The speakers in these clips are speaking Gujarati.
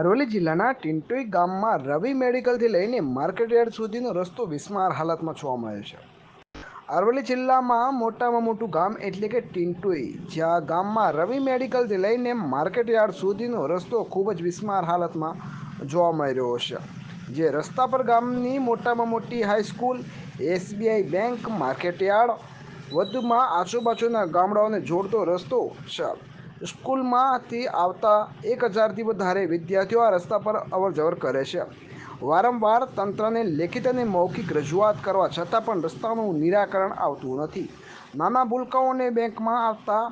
અરવલ્લી જિલ્લાના ટિન્ટોઈ ગામમાં રવિ મેડિકલથી લઈને માર્કેટયાર્ડ સુધીનો રસ્તો વિસ્માર હાલતમાં જોવા મળે છે. અરવલ્લી જિલ્લામાં મોટામાં મોટું ગામ એટલે કે ટિન્ટોઈ જ્યાં ગામમાં રવિ મેડિકલથી લઈને માર્કેટયાર્ડ સુધીનો રસ્તો ખૂબ જ વિસ્માર હાલતમાં જોવા મળી રહ્યો છે. જે રસ્તા પર ગામની મોટામાં મોટી હાઈસ્કૂલ એસબીઆઈ બેંક માર્કેટયાર્ડ વધુમાં આજુબાજુના ગામડાઓને જોડતો રસ્તો છે. સ્કૂલમાંથી આવતા એક હજારથી વધારે વિદ્યાર્થીઓ આ રસ્તા પર અવરજવર કરે છે. વારંવાર તંત્રને લેખિત અને મૌખિક રજૂઆત કરવા છતાં પણ રસ્તાનું નિરાકરણ આવતું નથી. નાના ભૂલકાઓને બેંકમાં આવતા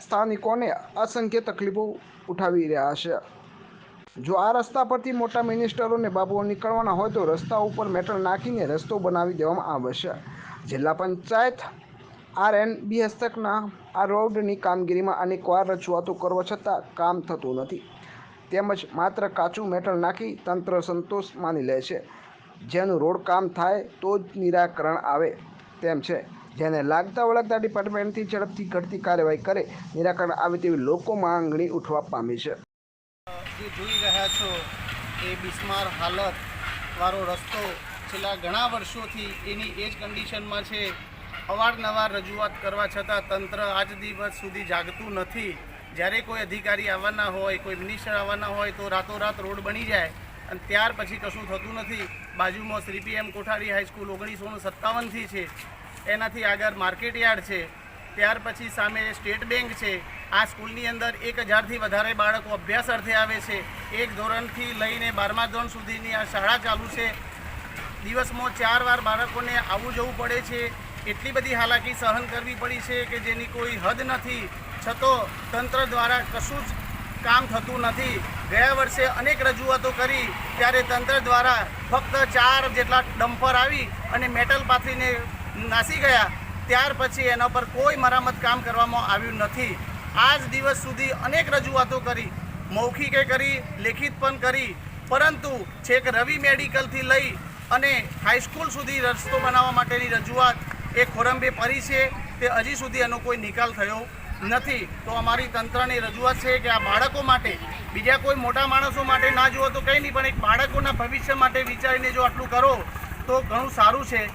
સ્થાનિકોને અસંખ્ય તકલીફો ઉઠાવી રહ્યા છે. જો આ રસ્તા પરથી મોટા મિનિસ્ટરોને બાબુઓ નીકળવાના હોય તો રસ્તા ઉપર મેટલ નાખીને રસ્તો બનાવી દેવામાં આવશે. જિલ્લા પંચાયત આર એન બી હસ્તકના આ રોડની કામગીરીમાં અનેકવાર રજૂઆતો કરવા છતાં કામ થતું નથી. તેમજ માત્ર કાચું મેટલ નાખી તંત્ર સંતોષ માની લે છે. જેનું રોડ કામ થાય તો જ નિરાકરણ આવે તેમ છે. જેને લાગતા વળગતા ડિપાર્ટમેન્ટથી ઝડપથી ઘટતી કાર્યવાહી કરે નિરાકરણ આવે તેવી લોકો માંગણી ઉઠવા પામી છે. જે જોઈ રહ્યા છો એ બિસ્માર હાલત વાળો રસ્તો છેલ્લા ઘણા વર્ષોથી એની એ જ કન્ડિશનમાં છે. અવારનવાર રજૂઆત કરવા છતાં તંત્ર આજ દિવસ સુધી જાગતું નથી. જ્યારે કોઈ અધિકારી આવવાના હોય, કોઈ મિનિસ્ટર આવવાના હોય, તો રાતોરાત રોડ બની જાય અને ત્યાર પછી કશું થતું નથી. બાજુમાં શ્રી પીએમ કોઠારી હાઈસ્કૂલ ઓગણીસો સત્તાવનથી છે. એનાથી આગળ માર્કેટ યાર્ડ છે. ત્યાર પછી સામે સ્ટેટ બેંક છે. આ સ્કૂલની અંદર એક હજારથી વધારે બાળકો અભ્યાસ અર્થે આવે છે. એક ધોરણથી લઈને બારમા ધોરણ સુધીની આ શાળા ચાલુ છે. દિવસમાં ચાર વાર બાળકોને આવવું જવું પડે છે. એટલી બધી હાલાકી સહન કરવી પડી છે કે જેની કોઈ હદ નથી. છતો તંત્ર દ્વારા કશું જ કામ થતું નથી. ગયા વર્ષે અનેક રજૂઆતો કરી, ત્યારે તંત્ર દ્વારા ફક્ત ચાર જેટલા ડમ્પર આવી અને મેટલ પાથરીને નાસી ગયા. ત્યાર પછી એના પર કોઈ મરામત કામ કરવામાં આવ્યું નથી. આજ દિવસ સુધી અનેક રજૂઆતો કરી, મૌખિકે કરી, લેખિત પણ કરી. પરંતુ છેક રવિ મેડિકલથી લઈ અને હાઈસ્કૂલ સુધી રસ્તો બનાવવા માટેની રજૂઆત એ ખોરંબે પરી છે, તે હજી સુધી એનો કોઈ નિકાલ થયો નથી. તો અમારી તંત્રની રજૂઆત છે કે આ બાળકો માટે, બીજા કોઈ મોટા માણસો માટે ના જુઓ તો કંઈ નહીં, પણ એક બાળકોના ભવિષ્ય માટે વિચારીને જો આટલું કરો, તો ઘણું સારું છે.